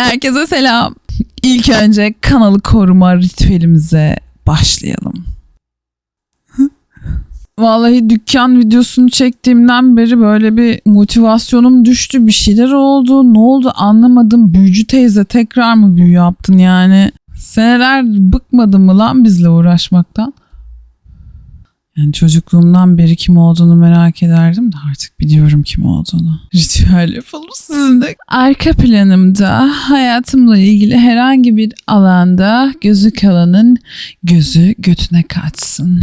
Herkese selam. İlk önce kanalı koruma ritüelimize başlayalım. Vallahi dükkan videosunu çektiğimden beri böyle bir motivasyonum düştü. Bir şeyler oldu. Ne oldu anlamadım. Büyücü teyze tekrar mı büyü yaptın yani? Seneler bıkmadın mı lan bizle uğraşmaktan? Yani çocukluğumdan beri kim olduğunu merak ederdim de artık biliyorum kim olduğunu. Ritüel yapalım sizinle. Arka planımda hayatımla ilgili herhangi bir alanda gözü kalanın gözü götüne kaçsın.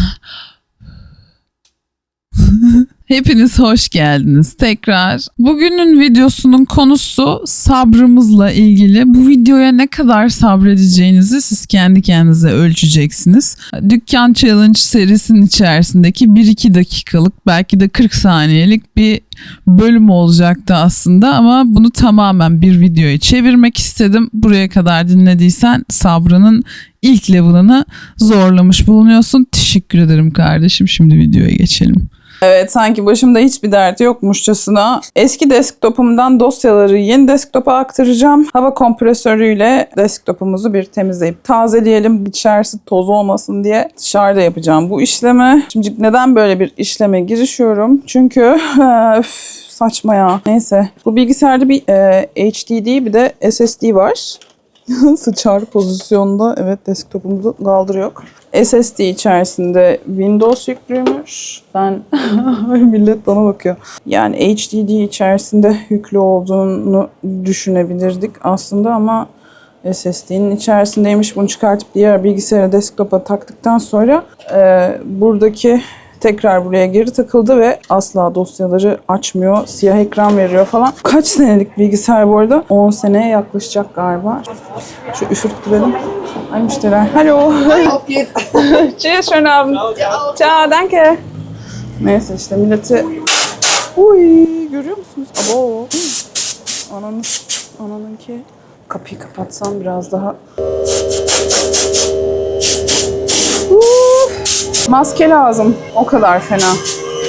Hepiniz hoş geldiniz tekrar. Bugünün videosunun konusu sabrımızla ilgili. Bu videoya ne kadar sabredeceğinizi siz kendi kendinize ölçeceksiniz. Dükkan Challenge serisinin içerisindeki 1-2 dakikalık belki de 40 saniyelik bir bölüm olacaktı aslında ama bunu tamamen bir videoya çevirmek istedim. Buraya kadar dinlediysen sabrının ilk level'ını zorlamış bulunuyorsun. Teşekkür ederim kardeşim. Şimdi videoya geçelim. Evet sanki başımda hiçbir dert yokmuşçasına eski desktopumdan dosyaları yeni desktopa aktaracağım. Hava kompresörüyle desktopumuzu bir temizleyip tazeleyelim. İçerisi toz olmasın diye dışarıda yapacağım bu işlemi. Şimdi neden böyle bir işleme girişiyorum? Çünkü öf, saçma ya. Neyse. Bu bilgisayarda bir e, HDD bir de SSD var. Sıçar pozisyonda evet desktopumuzu kaldırıyor. SSD içerisinde Windows yüklüymüş. Ben millet bana bakıyor. Yani HDD içerisinde yüklü olduğunu düşünebilirdik aslında ama SSD'nin içerisindeymiş. Bunu çıkartıp diğer bilgisayara desktopa taktıktan sonra e, buradaki tekrar buraya geri takıldı ve asla dosyaları açmıyor. Siyah ekran veriyor falan. Kaç senelik bilgisayar bu arada? 10 seneye yaklaşacak galiba. Şu üfürttürelim. Ay müşteriler. Geht's. Tschüss, schönen Abend. Ciao, danke. Neyse işte milleti... Uy, görüyor musunuz? Abo. Ananın, ananınki. Kapıyı kapatsam biraz daha... Maske lazım. O kadar fena.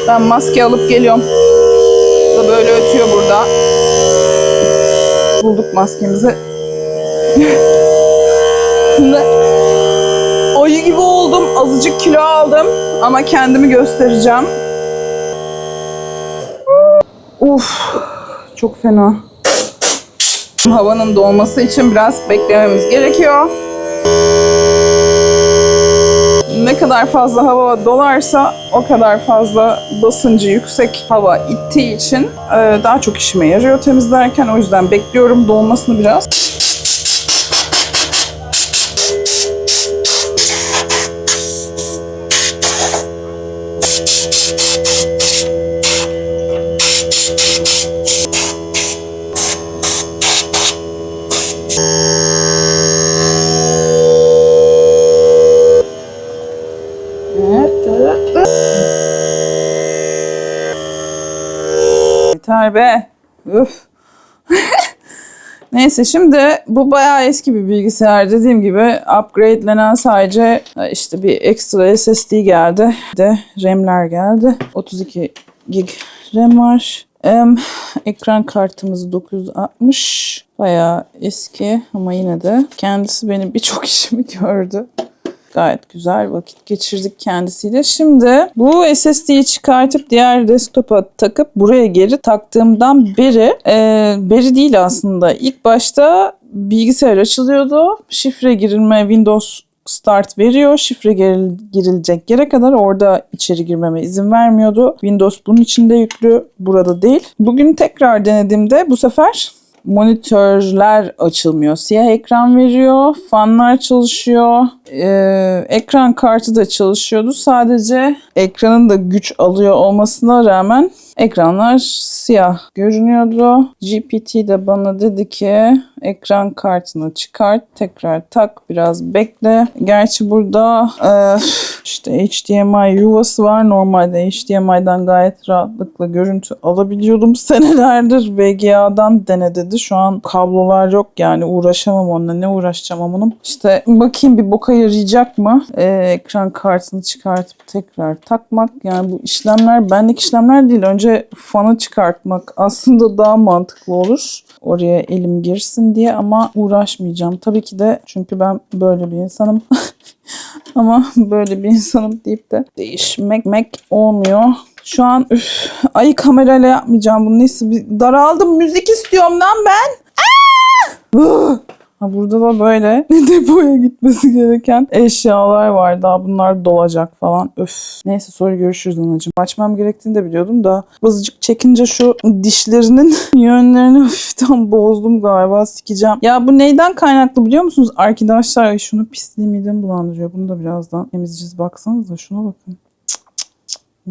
Ben maske alıp geliyorum. Bu da böyle ötüyor burada. Bulduk maskemizi. Şimdi ayı gibi oldum. Azıcık kilo aldım. Ama kendimi göstereceğim. Uf, çok fena. Havanın dolması için biraz beklememiz gerekiyor. Ne kadar fazla hava dolarsa o kadar fazla basıncı yüksek hava ittiği için e, daha çok işime yarıyor temizlerken. O yüzden bekliyorum dolmasını biraz. Yeter be. Üf. Neyse şimdi bu bayağı eski bir bilgisayar. Dediğim gibi upgradelenen sadece e, işte bir ekstra SSD geldi. De RAM'ler geldi. 32 gig RAM var. Em, ekran kartımız 960. Bayağı eski ama yine de kendisi benim birçok işimi gördü. Gayet güzel vakit geçirdik kendisiyle. Şimdi bu SSD'yi çıkartıp diğer desktopa takıp buraya geri taktığımdan beri e, beri değil aslında. İlk başta bilgisayar açılıyordu. Şifre girilme Windows start veriyor. Şifre giril- girilecek yere kadar orada içeri girmeme izin vermiyordu. Windows bunun içinde yüklü, burada değil. Bugün tekrar denediğimde bu sefer monitörler açılmıyor. Siyah ekran veriyor, fanlar çalışıyor, ee, ekran kartı da çalışıyordu. Sadece ekranın da güç alıyor olmasına rağmen ekranlar siyah görünüyordu. GPT de bana dedi ki ekran kartını çıkart, tekrar tak, biraz bekle. Gerçi burada e, işte HDMI yuvası var. Normalde HDMI'den gayet rahatlıkla görüntü alabiliyordum senelerdir. VGA'dan dene dedi. Şu an kablolar yok yani uğraşamam onunla. Ne uğraşacağım onun? İşte bakayım bir boka yarayacak mı? Ee, ekran kartını çıkartıp tekrar takmak. Yani bu işlemler benlik işlemler değil. Önce önce fanı çıkartmak aslında daha mantıklı olur. Oraya elim girsin diye ama uğraşmayacağım. Tabii ki de çünkü ben böyle bir insanım. ama böyle bir insanım deyip de değişmek mek olmuyor. Şu an üf, ay kamerayla yapmayacağım bunu. Neyse bir daraldım. Müzik istiyorum lan ben. Aa! Ha burada da böyle depoya gitmesi gereken eşyalar var. Daha bunlar dolacak falan. Öf. Neyse sonra görüşürüz anacığım. Açmam gerektiğini de biliyordum da azıcık çekince şu dişlerinin yönlerini hafiften bozdum galiba. Sikeceğim. Ya bu neyden kaynaklı biliyor musunuz? Arkadaşlar şunu pisliği midemi bulandırıyor. Bunu da birazdan temizleyeceğiz. Baksanıza şuna bakın.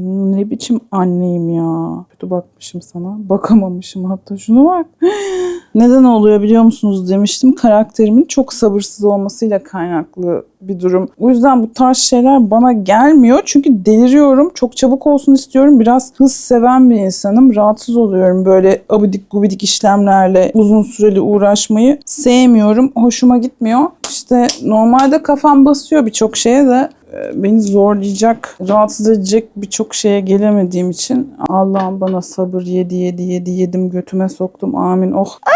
Ne biçim anneyim ya. Kötü bakmışım sana. Bakamamışım hatta. Şuna bak. Neden oluyor biliyor musunuz demiştim. Karakterimin çok sabırsız olmasıyla kaynaklı bir durum. O yüzden bu tarz şeyler bana gelmiyor. Çünkü deliriyorum. Çok çabuk olsun istiyorum. Biraz hız seven bir insanım. Rahatsız oluyorum böyle abidik gubidik işlemlerle uzun süreli uğraşmayı. Sevmiyorum. Hoşuma gitmiyor. İşte normalde kafam basıyor birçok şeye de beni zorlayacak, rahatsız edecek birçok şeye gelemediğim için Allah'ım bana sabır yedi yedi yedi yedim götüme soktum amin oh. Ay!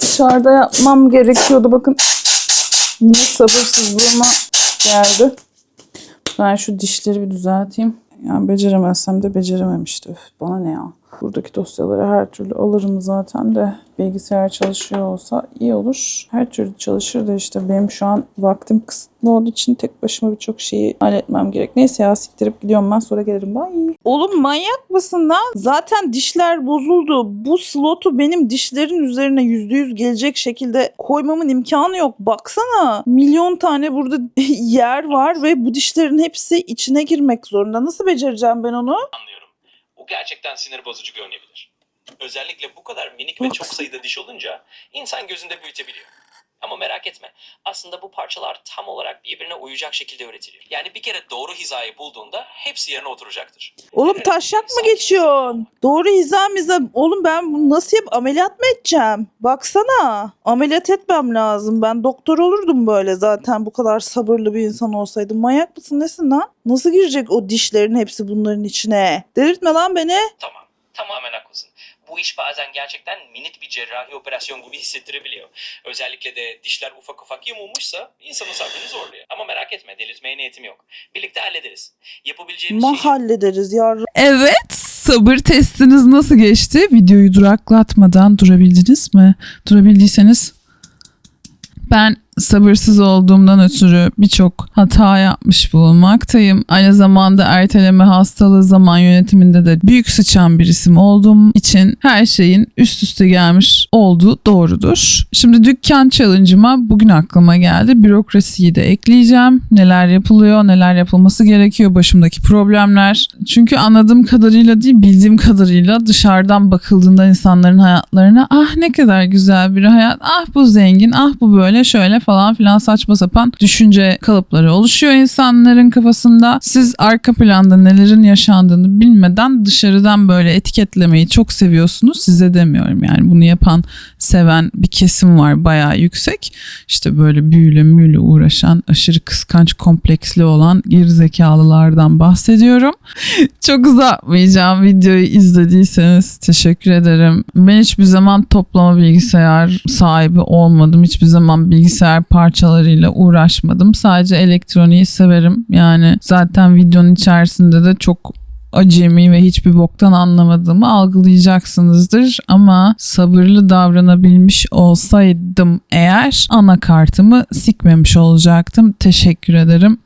Dışarıda yapmam gerekiyordu bakın. Yine sabırsızlığıma geldi. Ben şu dişleri bir düzelteyim. Yani beceremezsem de becerememişti. Bana ne ya. Buradaki dosyaları her türlü alırım zaten de bilgisayar çalışıyor olsa iyi olur. Her türlü çalışır da işte benim şu an vaktim kısıtlı olduğu için tek başıma birçok şeyi halletmem gerek. Neyse ya siktirip gidiyorum ben sonra gelirim. Bye. Oğlum manyak mısın lan? Zaten dişler bozuldu. Bu slotu benim dişlerin üzerine %100 gelecek şekilde koymamın imkanı yok. Baksana milyon tane burada yer var ve bu dişlerin hepsi içine girmek zorunda. Nasıl becereceğim ben onu? anlıyorum. Bu gerçekten sinir bozucu görünebilir. Özellikle bu kadar minik ve çok sayıda diş olunca insan gözünde büyütebiliyor. Ama merak etme. Aslında bu parçalar tam olarak birbirine uyacak şekilde üretiliyor. Yani bir kere doğru hizayı bulduğunda hepsi yerine oturacaktır. Oğlum taşak mı geçiyorsun? Doğru hiza miza. Oğlum ben bunu nasıl yap? Ameliyat mı edeceğim? Baksana. Ameliyat etmem lazım. Ben doktor olurdum böyle zaten bu kadar sabırlı bir insan olsaydım. Manyak mısın nesin lan? Nasıl girecek o dişlerin hepsi bunların içine? Delirtme lan beni. Tamam. Tamamen haklısın. Bu iş bazen gerçekten minik bir cerrahi operasyon gibi hissettirebiliyor. Özellikle de dişler ufak ufak yamulmuşsa insanın sabrını zorluyor. Ama merak etme delirtmeye niyetim yok. Birlikte hallederiz. Yapabileceğimiz şey... Mahallederiz ya. Evet sabır testiniz nasıl geçti? Videoyu duraklatmadan durabildiniz mi? Durabildiyseniz ben sabırsız olduğumdan ötürü birçok hata yapmış bulunmaktayım. Aynı zamanda erteleme hastalığı zaman yönetiminde de büyük sıçan bir isim olduğum için her şeyin üst üste gelmiş olduğu doğrudur. Şimdi dükkan challenge'ıma bugün aklıma geldi. Bürokrasiyi de ekleyeceğim. Neler yapılıyor, neler yapılması gerekiyor, başımdaki problemler. Çünkü anladığım kadarıyla değil, bildiğim kadarıyla dışarıdan bakıldığında insanların hayatlarına ah ne kadar güzel bir hayat, ah bu zengin, ah bu böyle şöyle falan filan saçma sapan düşünce kalıpları oluşuyor insanların kafasında. Siz arka planda nelerin yaşandığını bilmeden dışarıdan böyle etiketlemeyi çok seviyorsunuz. Size demiyorum yani bunu yapan, seven bir kesim var bayağı yüksek. İşte böyle büyüyle müyle uğraşan, aşırı kıskanç kompleksli olan gerizekalılardan bahsediyorum. çok uzatmayacağım videoyu izlediyseniz teşekkür ederim. Ben hiçbir zaman toplama bilgisayar sahibi olmadım. Hiçbir zaman bilgisayar parçalarıyla uğraşmadım. Sadece elektroniği severim. Yani zaten videonun içerisinde de çok acemi ve hiçbir boktan anlamadığımı algılayacaksınızdır. Ama sabırlı davranabilmiş olsaydım eğer anakartımı sikmemiş olacaktım. Teşekkür ederim.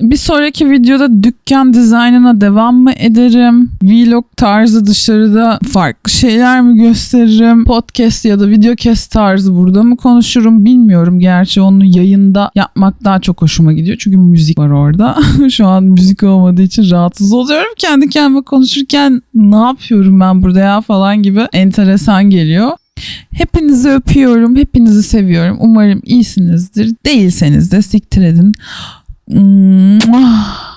Bir sonraki videoda dükkan dizaynına devam mı ederim? Vlog tarzı dışarıda farklı şeyler mi gösteririm? Podcast ya da videocast tarzı burada mı konuşurum bilmiyorum. Gerçi onu yayında yapmak daha çok hoşuma gidiyor. Çünkü müzik var orada. Şu an müzik olmadığı için rahatsız oluyorum. Kendi kendime konuşurken ne yapıyorum ben burada ya falan gibi enteresan geliyor. Hepinizi öpüyorum. Hepinizi seviyorum. Umarım iyisinizdir. Değilseniz de siktir edin. 嗯。